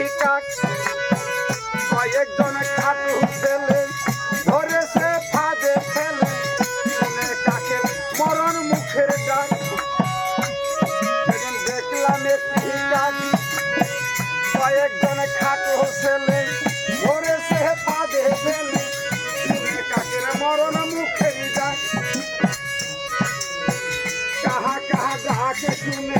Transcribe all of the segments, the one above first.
ভিকাক কয়েকজন খাটু ছেলে ফাঁদে ফেলে। কাকে মরণ মুখের ডাক। সেদিন দেখলাম এক ভিকাক কাহা কাহা ডাকে শুনে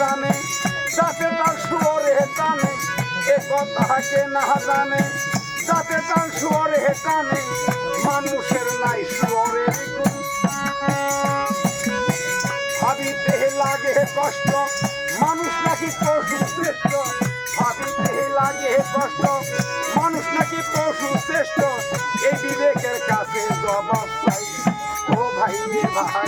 জানে, যাতে তার সুরে হেটানে এ কথাকে না জানে। যাতে তার সুরে হেটানে মানুষের নাই সুরে ভাবিতে লাগে কষ্ট, মানুষ নাকি পশু শ্রেষ্ঠ। ভাবিতে লাগে কষ্ট, মানুষ নাকি পশু শ্রেষ্ঠ। এই বিবেকের কাছে জবাব ও ভাই ভাই।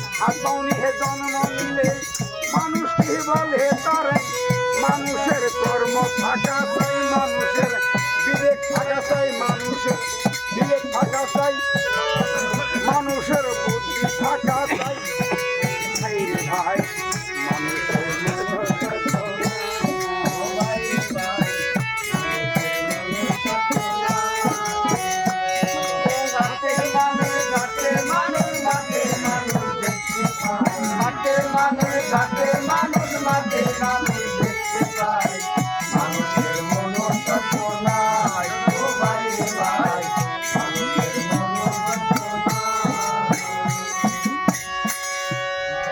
আসনে জন্ম নিলে মানুষকে বলে তার মানুষ